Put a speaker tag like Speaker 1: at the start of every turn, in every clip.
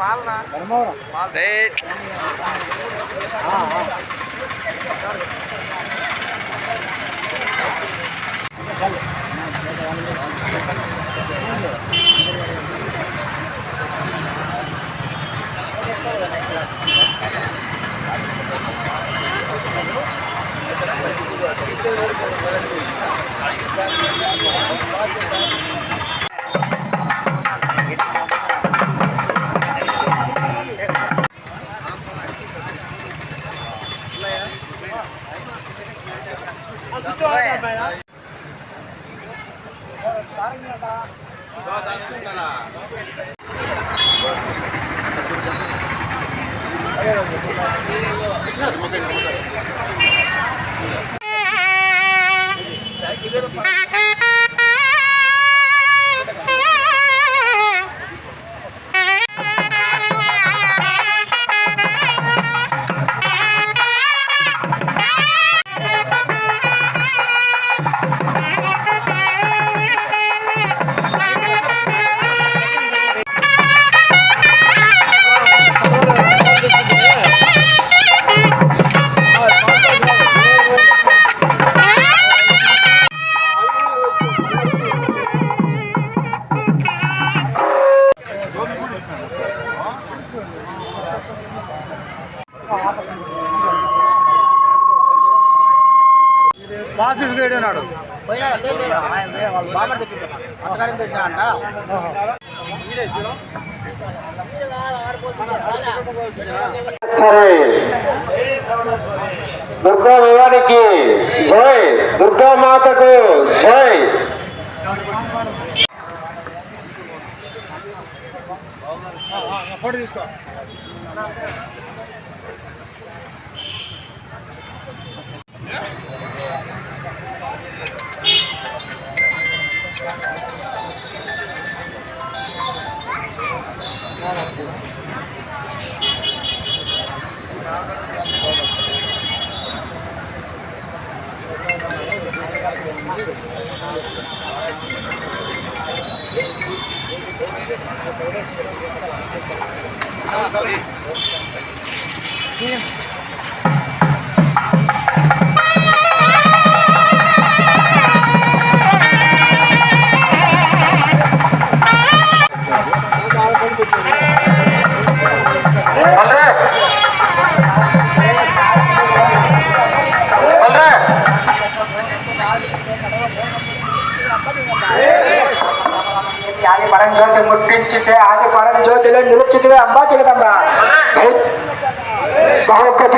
Speaker 1: పాలన 아, 이거 బాస్ ఇదిగేడు అన్నాడు
Speaker 2: సరే. దుర్గా భవానికి జై. దుర్గా మాతకు జై.
Speaker 1: ఫోటో తీసుకో.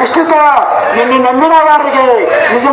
Speaker 3: ನಿಶ್ಚಿತ. ನಿನ್ನ ನಂಬಿನಗಾರರಿಗೆ ನಿಜ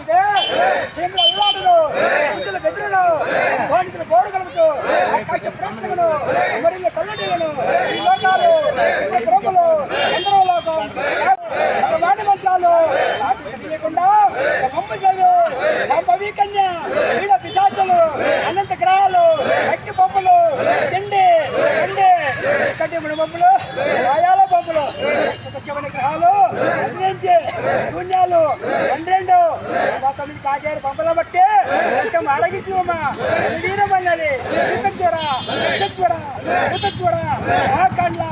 Speaker 3: ఆరు చూచిగా చీమల అల్లాడును పూజల బెదురును భోనితుల బోరు కలుపుచు ఆకాశ ప్రాంతమును మరిన్న కళ్ళడీలను లోకాలు ప్రభులు ఎందరో లోకం. వాడి మంత్రాలు సంభవి కన్య వీడ పిశాచులు అనంత గ్రహాలు అగ్ని బొమ్మలు చెండి చెండి కట్టి బొమ్మలు రాయాల బొమ్మలు శివని గ్రహాలు అందించి శూన్యాలు పన్నెండు తొమ్మిది కాకేరు పంపలో బట్టి రక్తం అడగించుమా వీరమన్నది చిత్తచ్వర చిత్తచ్వర చిత్తచ్వర ఆకండ్ల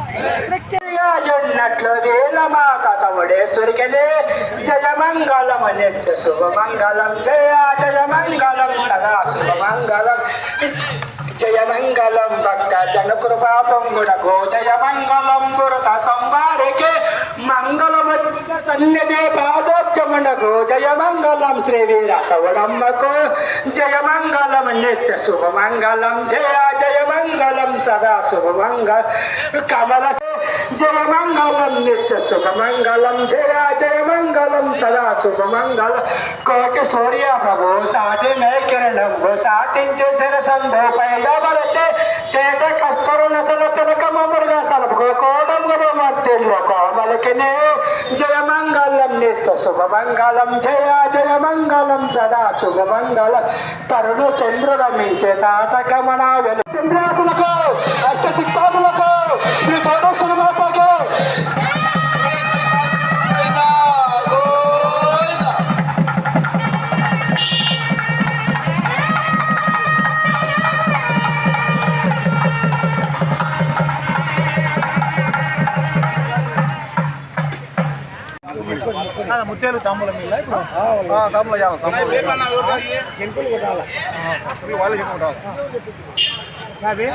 Speaker 3: ప్రక్రియ జొన్నట్లు వేలమా కథముడేశ్వరికలే జయ మంగళం నిత్య శుభ జయ జయ సదా శుభమంగళం. జయమంగళం భక్త జన కృపా పొంగుడకు జయమంగళం మంగళం దురత సంవారికే మంగళమ సన్నిధి పాదోచ్చమునకు జయ మంగళం శ్రీ వీరసవుడమ్మకు జయ మంగళం నిత్య శుభ మంగళం జయ జయ మంగళం సదా శుభ మంగళ కమల జయమంగళం నిత్య సుఖమంగళం జయ జయమంగళం సదా శుభమంగళం. కోటి సూర్య ప్రభు సాటి మే కిరణం సాటించే శిరసంభో పైదబరచే చేత కస్తరు నసల తినక మమరుగా సలపుకో కోటం గురు మధ్యలో కోమలకినే జయమంగళం నిత్య శుభమంగళం జయ జయమంగళం సదా శుభమంగళం. తరుణ చంద్రుల మించే తాతకమణ వెలు చంద్రాకులకు అష్టదిక్పాదులకు
Speaker 1: ముత్యాలు తాంబూలం మీద ఇప్పుడు తాంబూలం. చేయాలి తాంబూలం శంకులు కొట్టాలి? వాళ్ళు చెప్పుకుంటారు అవి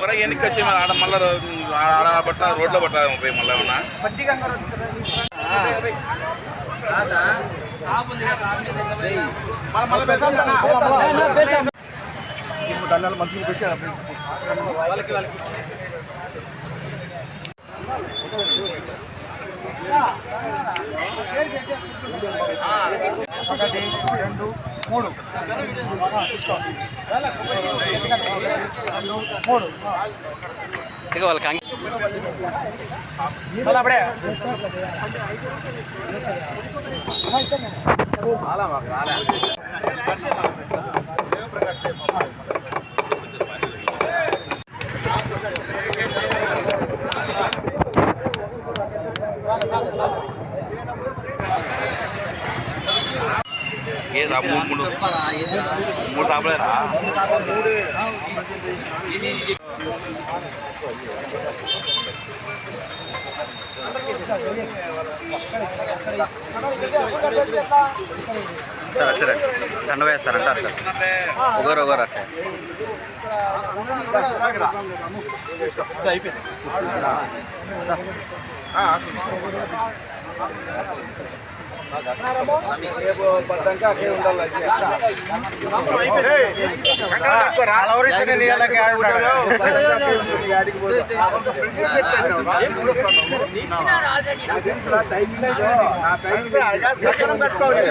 Speaker 4: మరి ఎన్నికొచ్చి ఆడ మళ్ళీ ఆడ పట్ట రోడ్లో పట్టాము పోయి మళ్ళీ ఏమన్నా
Speaker 1: మంచి వాళ్ళకి వాళ్ళకి Yeah. ఒకటి రెండు మూడు. మూడు.
Speaker 4: ఇక వాళ్ళకి
Speaker 1: అప్పుడే.
Speaker 5: దండ వేస్తారంట అట్లా ఒకరు ఒకరు అట్లా. టైమింగ్ నా
Speaker 1: టైమింగ్ పెట్టుకోవచ్చు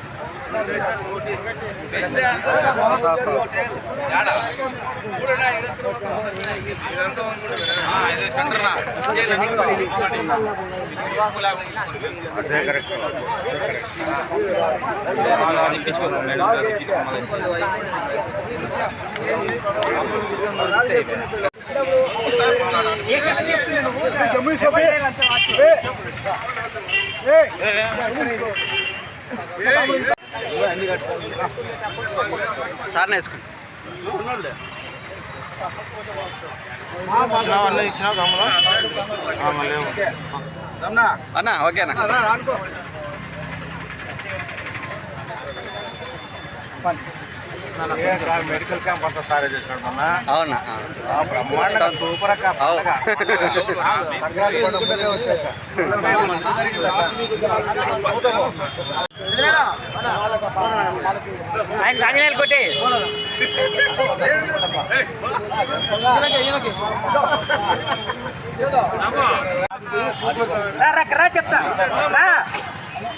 Speaker 6: ఏ సెంటర్ నా
Speaker 5: చెప్పు చెప్పు
Speaker 7: సార్ని వేసుకోండి. అన్న? ఓకేనా?
Speaker 5: మెడికల్ క్యాంప్ అంతా సారే చేశాడు మొన్న
Speaker 7: అవునా?
Speaker 5: ఆ బ్రహ్మాండంగా సూపర్
Speaker 2: ఆయన కాంజనేయులు కొట్టి రా చెప్తా. రా.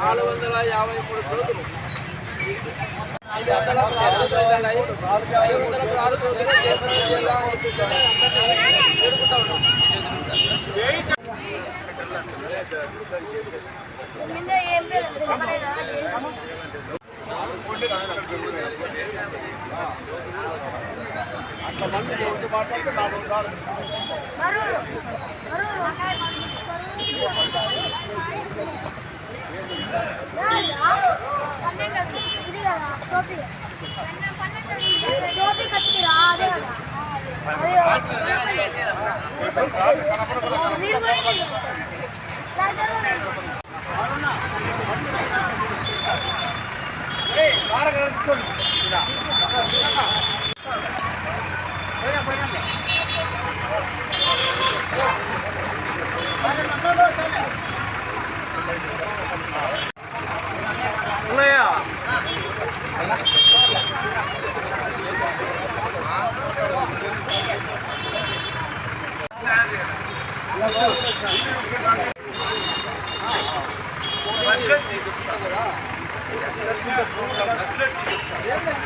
Speaker 2: నాలుగు వందల యాభై మూడు
Speaker 8: ముందే అంతమంది లేదు మరూరు మరూరు పన్నెండు ఇది కదా టోపీ టోపీ కట్టిరా అదే కదా మీరు やだな。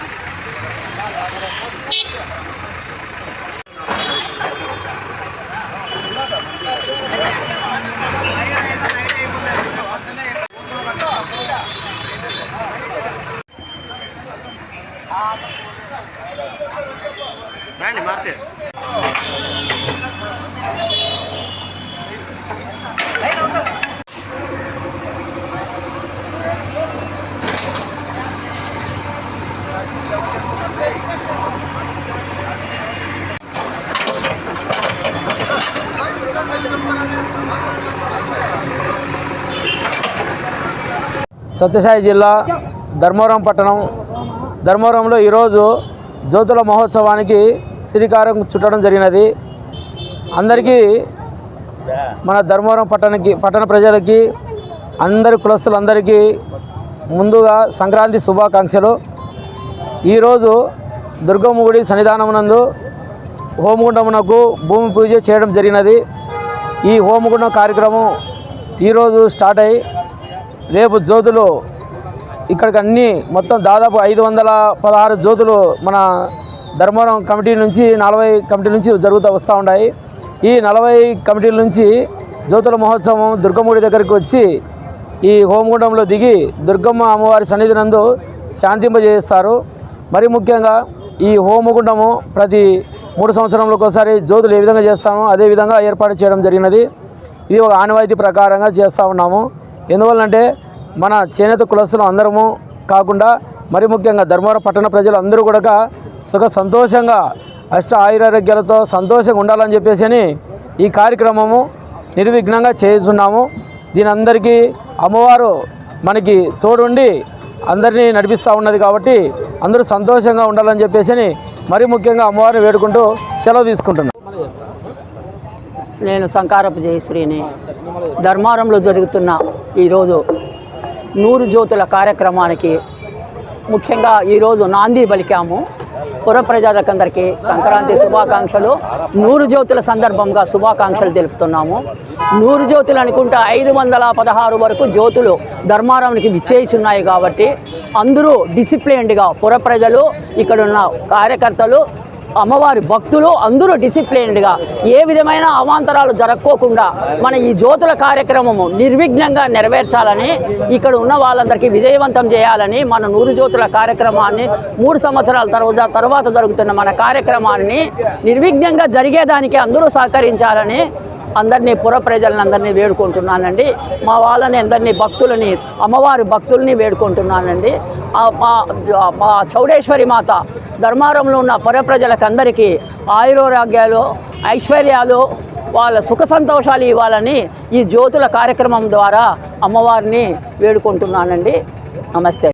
Speaker 9: సత్యసాయి జిల్లా ధర్మవరం పట్టణం. ధర్మవరంలో ఈరోజు జ్యోతుల మహోత్సవానికి శ్రీకారం చుట్టడం జరిగినది. అందరికీ మన ధర్మవరం పట్టణకి పట్టణ ప్రజలకి అందరి కులస్తులందరికీ ముందుగా సంక్రాంతి శుభాకాంక్షలు. ఈరోజు దుర్గమ్మ గుడి సన్నిధానమునందు హోమగుండమునకు భూమి పూజ చేయడం జరిగినది. ఈ హోమగుండం కార్యక్రమం ఈరోజు స్టార్ట్ అయ్యి రేపు జ్యోతులు ఇక్కడికి అన్నీ మొత్తం దాదాపు ఐదు వందల పదహారు జ్యోతులు మన ధర్మవరం కమిటీ నుంచి నలభై కమిటీ నుంచి జరుగుతూ వస్తూ ఉన్నాయి. ఈ నలభై కమిటీల నుంచి జ్యోతుల మహోత్సవం దుర్గమ్మడి దగ్గరికి వచ్చి ఈ హోమగుండంలో దిగి దుర్గమ్మ అమ్మవారి సన్నిధి నందు శాంతింపజేస్తారు. మరి ముఖ్యంగా ఈ హోమగుండము ప్రతి మూడు సంవత్సరంలో ఒకసారి జ్యోతులు ఏ విధంగా చేస్తామో అదే విధంగా ఏర్పాటు చేయడం జరిగినది. ఇది ఒక ఆనవాయితీ ప్రకారంగా చేస్తూ ఉన్నాము. ఎందువల్లంటే మన చేనేత కులస్తులు అందరము కాకుండా మరి ముఖ్యంగా ధర్మవరం పట్టణ ప్రజలు అందరూ కూడా సుఖ సంతోషంగా అష్ట ఆయురారోగ్యాలతో సంతోషంగా ఉండాలని చెప్పేసి అని ఈ కార్యక్రమము నిర్విఘ్నంగా చేస్తున్నాము. దీని అందరికీ అమ్మవారు మనకి తోడుండి అందరినీ నడిపిస్తూ ఉన్నది కాబట్టి అందరూ సంతోషంగా ఉండాలని చెప్పేసి అని మరి ముఖ్యంగా అమ్మవారిని వేడుకుంటూ సెలవు తీసుకుంటున్నాను
Speaker 10: నేను సంకారపు జయశ్రీని. ధర్మారంలో జరుగుతున్న ఈరోజు నూరు జ్యోతుల కార్యక్రమానికి ముఖ్యంగా ఈరోజు నాంది పలికాము. పుర ప్రజలకందరికీ సంక్రాంతి శుభాకాంక్షలు. నూరు జ్యోతుల సందర్భంగా శుభాకాంక్షలు తెలుపుతున్నాము. నూరు జ్యోతులు అనుకుంటే ఐదు వందల పదహారు వరకు జ్యోతులు ధర్మారానికి విచ్చేయిచున్నాయి కాబట్టి అందరూ డిసిప్లైన్డ్గా పుర ప్రజలు ఇక్కడున్న కార్యకర్తలు అమ్మవారి భక్తులు అందరూ డిసిప్లైన్డ్గా ఏ విధమైన అవాంతరాలు జరక్కోకుండా మన ఈ జ్యోతుల కార్యక్రమము నిర్విఘ్నంగా నెరవేర్చాలని ఇక్కడ ఉన్న వాళ్ళందరికీ విజయవంతం చేయాలని మన నూరు జ్యోతుల కార్యక్రమాన్ని మూడు సంవత్సరాల తర్వాత తర్వాత జరుగుతున్న మన కార్యక్రమాన్ని నిర్విఘ్నంగా జరిగేదానికి అందరూ సహకరించాలని అందరినీ పుర ప్రజలను అందరినీ వేడుకుంటున్నానండి. మా వాళ్ళని అందరినీ భక్తులని అమ్మవారి భక్తుల్ని వేడుకుంటున్నానండి. మా మా చౌడేశ్వరి మాత ధర్మారంలో ఉన్న పుర ప్రజలకందరికీ ఆయురోగ్యాలు ఐశ్వర్యాలు వాళ్ళ సుఖ సంతోషాలు ఇవ్వాలని ఈ జ్యోతుల కార్యక్రమం ద్వారా అమ్మవారిని వేడుకుంటున్నానండి. నమస్తే.